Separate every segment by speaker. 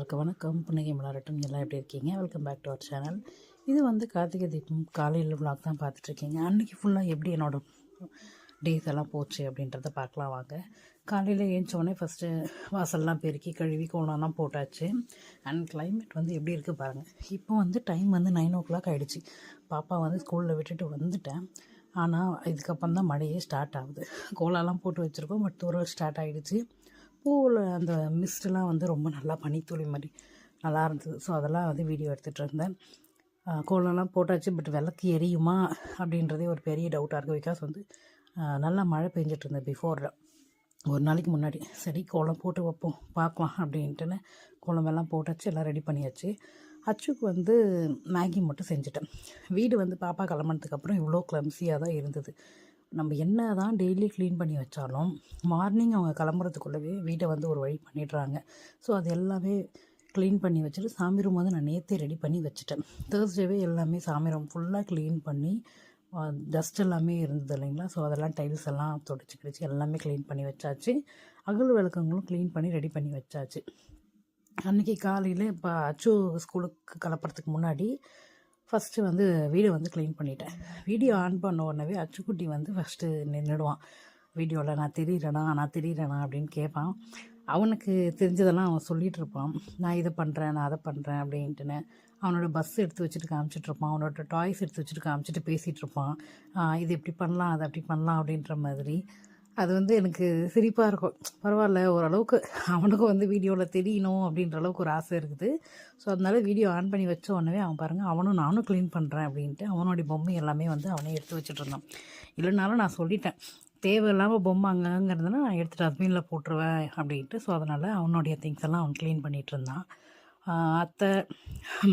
Speaker 1: எல்லாருக்கும் வணக்கம். புன்னகை மலரட்டும். எல்லாம் எப்படி இருக்கீங்க? Welcome back to our channel இது வந்து கார்த்திகை தீபம் காலையில் vlog தான் பார்த்துட்ருக்கீங்க. அன்றைக்கி ஃபுல்லாக எப்படி என்னோடய டேஸ் எல்லாம் போச்சு அப்படின்றத பார்க்கலாம் வாங்க. காலையில் ஏஞ்சோடனே ஃபஸ்ட்டு வாசல்லாம் பெருக்கி கழுவி கோலம்லாம் போட்டாச்சு. அண்ட் கிளைமேட் வந்து எப்படி இருக்குது பாருங்கள் இப்போ வந்து டைம் வந்து நைன் ஓ கிளாக் ஆகிடுச்சு பாப்பா வந்து ஸ்கூலில் விட்டுட்டு வந்துட்டேன். ஆனால் இதுக்கப்புறம் தான் மழையே ஸ்டார்ட் ஆகுது. கோலம்லாம் போட்டு வச்சுருக்கோம். பட் தூரம் ஸ்டார்ட் ஆகிடுச்சு பூவில் அந்த மிஸ்டெலாம் வந்து ரொம்ப நல்லா பனித்துளி மாதிரி நல்லா இருந்தது. ஸோ அதெல்லாம் வந்து வீடியோ எடுத்துகிட்டு இருந்தேன். கோலம்லாம் போட்டாச்சு பட் விளக்கு எரியுமா அப்படின்றதே ஒரு பெரிய டவுட்டாக இருக்குது பிகாஸ் வந்து நல்லா மழை பெஞ்சிட்டு இருந்தது பிஃபோரில் ஒரு நாளைக்கு முன்னாடி. சரி கோலம் போட்டு வைப்போம் பார்க்கலாம் அப்படின்ட்டுன்னு கோலம் எல்லாம் போட்டாச்சு எல்லாம் ரெடி பண்ணியாச்சு. அச்சுக்கு வந்து மேகி மட்டும் செஞ்சுட்டேன். வீடு வந்து பாப்பா கிளம்புனதுக்கப்புறம் இவ்வளோ கிளம்சியாக தான் இருந்தது. நம்ம என்ன தான் டெய்லி க்ளீன் பண்ணி வச்சாலும் மார்னிங் அவங்க கிளம்புறதுக்குள்ளவே வீட்டை வந்து ஒரு வழி பண்ணிடுறாங்க. ஸோ அது எல்லாமே க்ளீன் பண்ணி வச்சுட்டு சாமி ரூம் வந்து நான் நேற்றே ரெடி பண்ணி வச்சுட்டேன். தேர்ஸ்டேவே எல்லாமே சாமி ரூம் ஃபுல்லாக க்ளீன் பண்ணி டஸ்ட் எல்லாமே இருந்தது இல்லைங்களா? ஸோ அதெல்லாம் டைல்ஸ் எல்லாம் தொடச்சி கிடச்சி எல்லாமே க்ளீன் பண்ணி வச்சாச்சு. அகல் விளக்கங்களும் க்ளீன் பண்ணி ரெடி பண்ணி வச்சாச்சு. அன்றைக்கி காலையில் இப்போ அச்சு ஸ்கூலுக்கு கிளப்புறதுக்கு முன்னாடி ஃபஸ்ட்டு வந்து வீடை வந்து க்ளீன் பண்ணிட்டேன். வீடியோ ஆன் பண்ண உடனே அச்சுக்குட்டி வந்து ஃபஸ்ட்டு நின்றுடுவான் வீடியோவில் நான் தெரியிறேனா நான் தெரியிறேனா அப்படின்னு கேட்பான். அவனுக்கு தெரிஞ்சதெல்லாம் அவன் சொல்லிகிட்டு இருப்பான். நான் இதை பண்ணுறேன் நான் அதை பண்ணுறேன் அப்படின்ட்டுன்னு அவனோட பஸ் எடுத்து வச்சுட்டு காமிச்சிட்ருப்பான் அவனோட டாய்ஸ் எடுத்து வச்சுட்டு காமிச்சிட்டு பேசிகிட்டு இருப்பான். இது இப்படி பண்ணலாம் அதை அப்படி பண்ணலாம் அப்படின்ற மாதிரி அது வந்து எனக்கு சிரிப்பாக இருக்கும். பரவாயில்ல ஓரளவுக்கு அவனுக்கும் வந்து வீடியோவில் தெரியணும் அப்படின்ற அளவுக்கு ஒரு ஆசை இருக்குது. ஸோ அதனால வீடியோ ஆன் பண்ணி வச்ச உடனே அவன் பாருங்கள் அவனும் நானும் க்ளீன் பண்ணுறேன் அப்படின்ட்டு அவனுடைய பொம்மை எல்லாமே வந்து அவனே எடுத்து வச்சுட்டு இருந்தான். இல்லைனாலும் நான் சொல்லிட்டேன் தேவையில்லாமல் பொம்மை அங்கங்கிறதுனா நான் எடுத்துகிட்டு டஸ்ட்பினில் போட்டுருவேன் அப்படின்ட்டு. ஸோ அதனால் அவனுடைய திங்ஸ் எல்லாம் அவன் க்ளீன் பண்ணிகிட்டு இருந்தான். அத்தை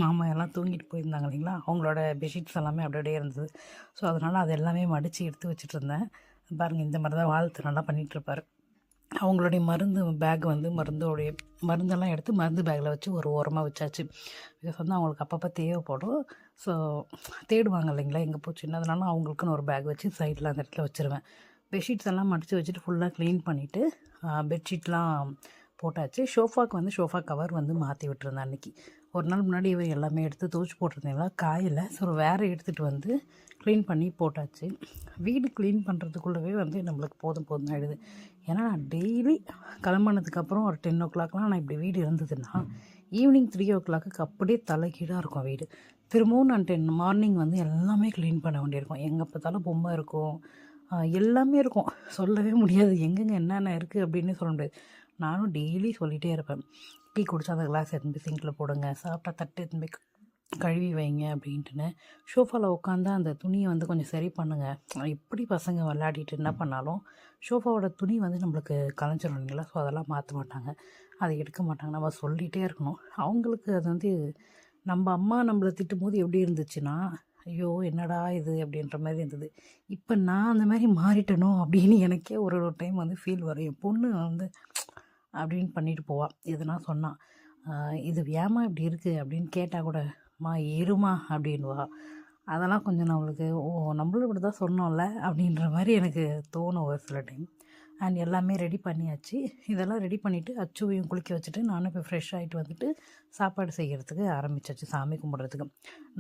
Speaker 1: மாமா எல்லாம் தூங்கிட்டு போயிருந்தாங்க இல்லைங்களா? அவங்களோட பெட்ஷீட்ஸ் எல்லாமே அப்படியே இருந்தது. ஸோ அதனால் அது எல்லாமே மடித்து எடுத்து வச்சுட்டு இருந்தேன். பாருங்கள் இந்த மாதிரி தான் வாழ்த்து நல்லா பண்ணிகிட்ருப்பார் அவங்களுடைய மருந்து பேக் வந்து மருந்தோடைய மருந்தெல்லாம் எடுத்து மருந்து பேக்கில் வச்சு ஒரு ஓரமாக வச்சாச்சு. பிகாஸ் வந்து அவங்களுக்கு அப்பப்போ தேவைப்படும். ஸோ தேடுவாங்க இல்லைங்களா எங்கே போச்சுன்னு அதனால அவங்களுக்குன்னு ஒரு பேக் வச்சு சைடில் அந்த இடத்துல வச்சுருவேன். பெட்ஷீட்ஸ் எல்லாம் மடித்து வச்சுட்டு ஃபுல்லாக க்ளீன் பண்ணிவிட்டு பெட்ஷீட்லாம் போட்டாச்சு. ஷோஃபாக்கு வந்து ஷோஃபா கவர் வந்து மாற்றி விட்டுருந்தேன் அன்றைக்கி ஒரு நாள் முன்னாடி இவன் எல்லாமே எடுத்து துவச்சி போட்டிருந்தீங்களா காயில். ஸோ வேறு எடுத்துகிட்டு வந்து க்ளீன் பண்ணி போட்டாச்சு. வீடு க்ளீன் பண்ணுறதுக்குள்ளவே வந்து நம்மளுக்கு போதும் போதும் ஆகிடுது ஏன்னா நான் டெய்லி கிளம்பினதுக்கப்புறம் ஒரு டென் ஓ கிளாக்லாம் நான் இப்படி வீடு இருந்ததுன்னா ஈவினிங் த்ரீ ஓ கிளாக்கு அப்படியே தலைகீழாக இருக்கும் வீடு. திரும்பவும் நான் டென் மார்னிங் வந்து எல்லாமே க்ளீன் பண்ண வேண்டியிருக்கும். எங்கே பார்த்தாலும் பொம்மை இருக்கும். எல்லாமே இருக்கும். சொல்லவே முடியாது. எங்கெங்கே என்னென்ன இருக்குது அப்படின்னு சொல்ல முடியாது. நானும் டெய்லி சொல்லிகிட்டே இருப்பேன். டீ குடிச்சா அந்த கிளாஸ் எடுத்து போய் சிங்கில் போடுங்க. சாப்பிட்டா தட்டு எடுத்து போய் கழுவி வைங்க அப்படின்ட்டுன்னு ஷோஃபாவில் உட்காந்தா அந்த துணியை வந்து கொஞ்சம் சரி பண்ணுங்கள் எப்படி பசங்க விளையாடிட்டு என்ன பண்ணாலும் ஷோஃபாவோட துணி வந்து நம்மளுக்கு கலைஞ்சிரும் இல்லைங்களா? ஸோ அதெல்லாம் மாற்ற மாட்டாங்க. அதை எடுக்க மாட்டாங்க. நம்ம சொல்லிகிட்டே இருக்கணும். அவங்களுக்கு அது வந்து நம்ம அம்மா நம்மளை திட்டும் போது எப்படி இருந்துச்சுன்னா ஐயோ என்னடா இது? அப்படின்ற மாதிரி இருந்தது. இப்போ நான் அந்த மாதிரி மாறிட்டனோ அப்படின்னு எனக்கே ஒரு ஒரு டைம் வந்து ஃபீல் வரும். என் பொண்ணு வந்து அப்படின்னு பண்ணிட்டு போவாள் எதுனா சொன்னான் இது ஏமா இப்படி இருக்குது அப்படின்னு கேட்டால் கூட மா இருமா அப்படின்வா அதெல்லாம் கொஞ்சம் நம்மளுக்கு ஓ நம்மளும் இப்படி தான் சொன்னோம்ல அப்படின்ற மாதிரி எனக்கு தோணும் ஒரு சில டைம். அண்ட் எல்லாமே ரெடி பண்ணியாச்சு. இதெல்லாம் ரெடி பண்ணிவிட்டு அச்சுவையும் குளிக்க வச்சுட்டு நானும் இப்போ ஃப்ரெஷ் ஆகிட்டு வந்துட்டு சாப்பாடு செய்கிறதுக்கு ஆரம்பிச்சாச்சு சாமி கும்பிட்றதுக்கு.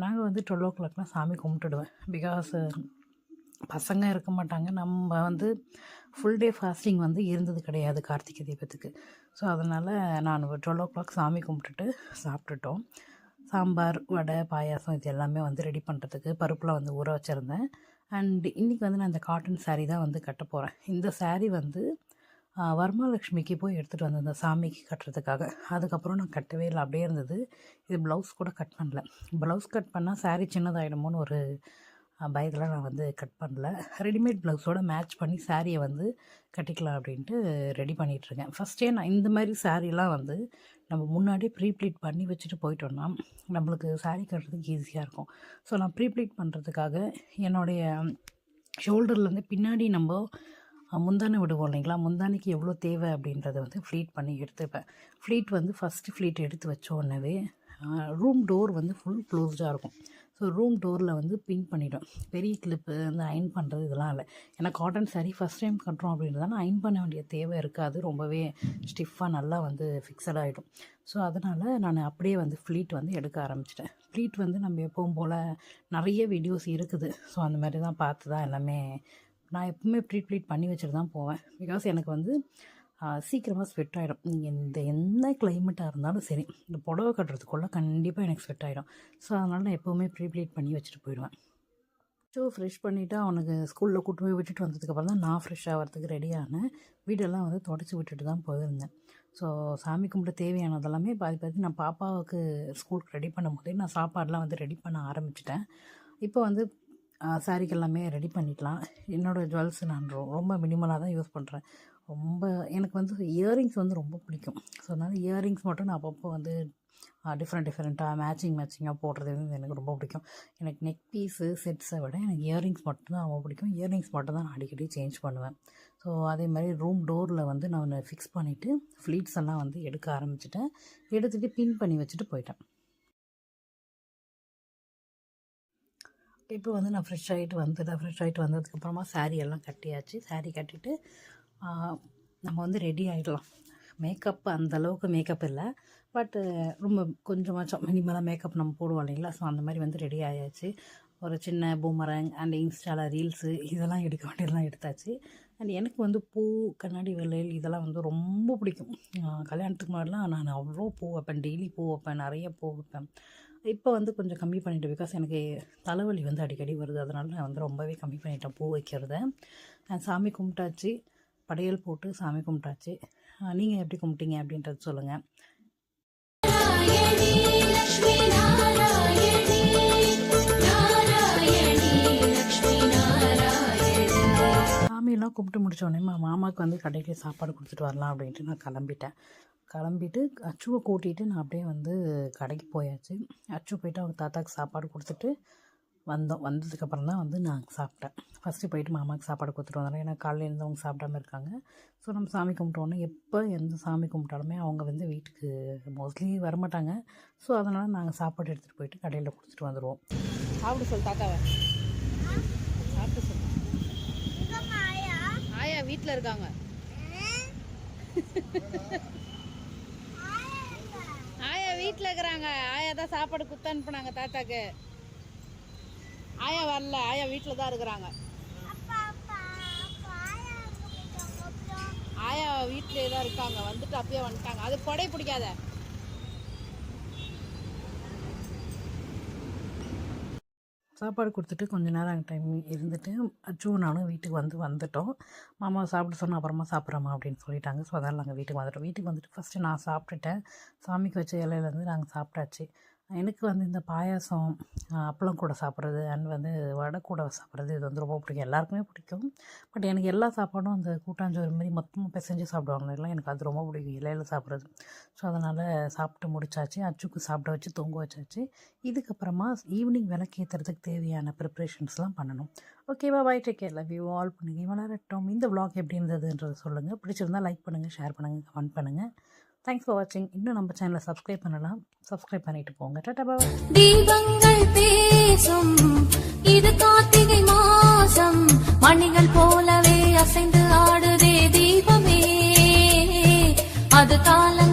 Speaker 1: நாங்கள் வந்து டுவெல் ஓ கிளாக்லாம் சாமி கும்பிட்டுடுவேன். பிகாஸ் பசங்க இருக்க மாட்டாங்க. நம்ம வந்து ஃபுல் டே ஃபாஸ்டிங் வந்து இருந்தது கிடையாது கார்த்திகை தீபத்துக்கு. ஸோ அதனால் நான் டுவெல் ஓ கிளாக் சாமி கும்பிட்டுட்டு சாப்பிட்டுட்டோம். சாம்பார் வடை பாயாசம் இது எல்லாமே வந்து ரெடி பண்ணுறதுக்கு பருப்பில் வந்து ஊற வச்சுருந்தேன். அண்ட் இன்றைக்கி வந்து நான் இந்த காட்டன் சாரீ தான் வந்து கட்ட போகிறேன் இந்த சாரீ வந்து வர்மாலக்ஷ்மிக்கு போய் எடுத்துகிட்டு வந்திருந்தேன் சாமிக்கு கட்டுறதுக்காக. அதுக்கப்புறம் நான் கட்டவே இல்லை. அப்படியே இருந்தது. இது ப்ளவுஸ் கூட கட் பண்ணல. ப்ளவுஸ் கட் பண்ணால் சாரீ சின்னதாகிடுமோன்னு ஒரு பயத்தில் நான் வந்து கட் பண்ணல. ரெடிமேட் ப்ளவுஸோட மேட்ச் பண்ணி சாரியை வந்து கட்டிக்கலாம் அப்படின்ட்டு ரெடி பண்ணிகிட்ருக்கேன் ஃபஸ்ட்டே நான் இந்த மாதிரி சாரீலாம் வந்து நம்ம முன்னாடியே ப்ரீ ப்ளீட் பண்ணி வச்சுட்டு போயிட்டோம்னா நம்மளுக்கு சாரீ கட்டுறதுக்கு ஈஸியாக இருக்கும். ஸோ நான் ப்ரீ ப்ளீட் பண்ணுறதுக்காக என்னுடைய ஷோல்டர்லேருந்து பின்னாடி நம்ம முந்தானை விடுவோம் இல்லைங்களா? முந்தானைக்கு எவ்வளோ தேவை அப்படின்றத வந்து ஃப்ளீட் பண்ணி எடுத்துப்பேன். ஃப்ளீட் வந்து ஃபஸ்ட்டு ஃப்ளீட் எடுத்து வச்ச உடனே ரூம் டோர் வந்து ஃபுல் க்ளோஸ்டாக இருக்கும். ஸோ ரூம் டோரில் வந்து பின் பண்ணிவிடும் பெரிய கிளிப்பு வந்து அயன் பண்ணுறது இதெல்லாம் இல்லை. ஏன்னா காட்டன் saree ஃபஸ்ட் டைம் கட்டுறோம் அப்படின்றதால அயன் பண்ண வேண்டிய தேவை இருக்காது. ரொம்பவே ஸ்டிஃபாக நல்லா வந்து ஃபிக்ஸட் ஆகிடும் ஸோ அதனால் நான் அப்படியே வந்து ஃப்ளீட் வந்து எடுக்க ஆரம்பிச்சிட்டேன். ஃப்ளீட் வந்து நம்ம எப்பவும் போல் நிறைய வீடியோஸ் இருக்குது. ஸோ அந்த மாதிரி தான் பார்த்து தான் எல்லாமே நான் எப்பவுமே ப்ரீ ப்ளீட் பண்ணி வச்சுட்டு தான் போவேன். பிகாஸ் எனக்கு வந்து சீக்கிரமாக ஸ்வெட் ஆகிடும் நீங்கள் இந்த எந்த கிளைமேட்டாக இருந்தாலும் சரி இந்த புடவை கட்டுறதுக்குள்ளே கண்டிப்பாக எனக்கு ஸ்வெட் ஆகிடும் ஸோ அதனால் நான் எப்போவுமே ப்ரீப்ளீட் பண்ணி வச்சுட்டு போயிடுவேன். ஸோ ஃப்ரெஷ் பண்ணிவிட்டு அவனுக்கு ஸ்கூலில் கூட்டு போய் விட்டுட்டு வந்ததுக்கப்புறம் தான் நான் ஃப்ரெஷ் ஆகிறதுக்கு ரெடி ஆனேன். வீடெல்லாம் வந்து தொடச்சி விட்டுட்டு தான் போயிருந்தேன். ஸோ சாமி கும்பிட தேவையானதெல்லாமே பாதி பாதி நான் பாப்பாவுக்கு ஸ்கூலுக்கு ரெடி பண்ணும்போதே நான் சாப்பாடெலாம் வந்து ரெடி பண்ண ஆரம்பிச்சிட்டேன். இப்போ வந்து சாரிக்கு எல்லாமே ரெடி பண்ணிக்கலாம். என்னோடய ஜுவல்ஸ் நான் ரொம்ப மினிமலாக தான் யூஸ் பண்ணுறேன் ரொம்ப எனக்கு வந்து இயரிங்ஸ் வந்து ரொம்ப பிடிக்கும். ஸோ அதனால் இயரிங்ஸ் மட்டும் நான் அப்பப்போ வந்து டிஃப்ரெண்ட் டிஃப்ரெண்ட்டாக மேட்சிங் மேட்சிங்காக போடுறது வந்து எனக்கு ரொம்ப பிடிக்கும். எனக்கு நெக் பீஸு செட்ஸை விட எனக்கு இயரிங்ஸ் மட்டும்தான் ரொம்ப பிடிக்கும். இயரிங்ஸ் மட்டும் தான் நான் அடிக்கடி சேஞ்ச் பண்ணுவேன். ஸோ அதே மாதிரி ரூம் டோரில் வந்து நான் ஃபிக்ஸ் பண்ணிவிட்டு ஃப்ளீட்ஸ் எல்லாம் வந்து எடுக்க ஆரம்பிச்சிட்டேன். எடுத்துகிட்டு பின் பண்ணி வச்சுட்டு போயிட்டேன். இப்போ வந்து நான் ஃப்ரெஷ் ஆகிட்டு வந்துட்டேன். ஃப்ரெஷ் ஆகிட்டு வந்ததுக்கப்புறமா saree எல்லாம் கட்டியாச்சு. saree கட்டிட்டு நம்ம வந்து ரெடி ஆகிடலாம் மேக்கப் அந்த அளவுக்கு மேக்கப் இல்லை. பட்டு ரொம்ப கொஞ்சமாச்சும் மினிமலாக மேக்கப் நம்ம போடுவோம் இல்லைங்களா? ஸோ அந்த மாதிரி வந்து ரெடி ஆயாச்சு. ஒரு சின்ன பூமரங் அண்ட் இன்ஸ்டாவில் ரீல்ஸு இதெல்லாம் எடுக்க வேண்டியதெல்லாம் எடுத்தாச்சு. அண்ட் எனக்கு வந்து பூ கண்ணாடி வளையல் இதெல்லாம் வந்து ரொம்ப பிடிக்கும். கல்யாணத்துக்கு முன்னாடிலாம் நான் அவ்வளோ பூ வைப்பேன். டெய்லி பூ வைப்பேன். நிறைய பூ வைப்பேன். இப்போ வந்து கொஞ்சம் கம்மி பண்ணிட்டேன் பிகாஸ் எனக்கு தலைவலி வந்து அடிக்கடி வருது. அதனால நான் வந்து ரொம்பவே கம்மி பண்ணிட்டேன் பூ வைக்கிறத. நான் சாமி கும்பிட்டாச்சு. படையல் போட்டு சாமி கும்பிட்டாச்சு. நீங்கள் எப்படி கும்பிட்டீங்க அப்படின்றது சொல்லுங்கள் சாமியெல்லாம் கும்பிட்டு முடிச்ச உடனே மா மாமாவுக்கு வந்து கடைக்கு சாப்பாடு கொடுத்துட்டு வரலாம் அப்படின்ட்டு நான் கிளம்பிட்டேன். கிளம்பிட்டு அச்சுவை கூட்டிகிட்டு நான் அப்படியே வந்து கடைக்கு போயாச்சு. அச்சு போயிட்டு அவங்க தாத்தாக்கு சாப்பாடு கொடுத்துட்டு வந்தோம். வந்ததுக்கப்புறம் தான் வந்து நான் சாப்பிட்டேன். ஃபஸ்ட்டு போயிட்டு மாமாவுக்கு சாப்பாடு கொடுத்துட்டு வந்தேன். ஏன்னா காலையில் இருந்து அவங்க சாப்பிடாம இருக்காங்க. ஸோ நம்ம சாமி கும்பிட்டோன்னே எப்போ எந்த சாமி கும்பிட்டாலுமே அவங்க வந்து வீட்டுக்கு மோஸ்ட்லி வரமாட்டாங்க. ஸோ அதனால் நாங்கள் சாப்பாடு எடுத்துகிட்டு போயிட்டு கடையில் கொடுத்துட்டு வந்துடுவோம் சாப்பிட சொல் தாத்தாவை. சாப்பிட்டு சொல் ஆயா வீட்டில் இருக்காங்க. ஆயா வீட்டில் இருக்கிறாங்க. ஆயா தான் சாப்பாடு குத்து அனுப்புனாங்க தாத்தாக்கு. ஆயா வரல ஆயா வீட்டில் தான் இருக்கிறாங்க. ஆயா வீட்டிலே தான் இருக்காங்க. வந்துட்டு அப்பயே வந்துட்டாங்க. அது கொடை பிடிக்காத. சாப்பாடு கொடுத்துட்டு கொஞ்ச நேரம் டைம் இருந்துட்டு அச்சு நானும் வீட்டுக்கு வந்து வந்துட்டோம். மாமா சாப்பிட சொன்ன அப்புறமா சாப்பிட்றோமா அப்படின்னு சொல்லிட்டாங்க. ஸோ அதனால் நாங்கள் வீட்டுக்கு வந்துட்டோம். வீட்டுக்கு வந்துட்டு ஃபஸ்ட்டு நான் சாப்பிட்டுட்டேன். சாமிக்கு வச்ச இலையிலேருந்து நாங்கள் சாப்பிட்டாச்சு. எனக்கு வந்து இந்த பாயாசம் அப்பளம் கூட சாப்பிட்றது அண்ட் வந்து வடை கூட சாப்பிட்றது இது வந்து ரொம்ப பிடிக்கும். எல்லாருக்குமே பிடிக்கும். பட் எனக்கு எல்லா சாப்பாடும் அந்த கூட்டாஞ்சோறு மாதிரி மொத்தமாக பிசைஞ்சு சாப்பிடுவாங்க. எல்லாம் எனக்கு அது ரொம்ப பிடிக்கும். இலையில சாப்பிட்றது. ஸோ அதனால் சாப்பிட்டு முடிச்சாச்சு. அச்சுக்கு சாப்பிட வச்சு தொங்க வச்சாச்சு. இதுக்கப்புறமா ஈவினிங் விளக்கேற்றுறதுக்கு தேவையான ப்ரிப்ரேஷன்ஸ்லாம் பண்ணணும். ஓகேவா bye take care love you all பண்ணுங்கள் வளரட்டும். இந்த விளாக் எப்படி இருந்ததுன்றது சொல்லுங்கள் பிடிச்சிருந்தா லைக் பண்ணுங்கள் ஷேர் பண்ணுங்கள் கமெண்ட் பண்ணுங்கள் தேங்க்ஸ் ஃபார் வாட்சிங் இன்னும் நம்ம சேனலை சப்ஸ்கிரைப் பண்ணலாம் சப்ஸ்கிரைப் பண்ணிட்டு போங்க. டாடா பாபா
Speaker 2: தீபங்கள் பேசும். இது கார்த்திகை மாசம் மணிகள் போலவே அசைந்து ஆடுதே தீபமே. அது காலம்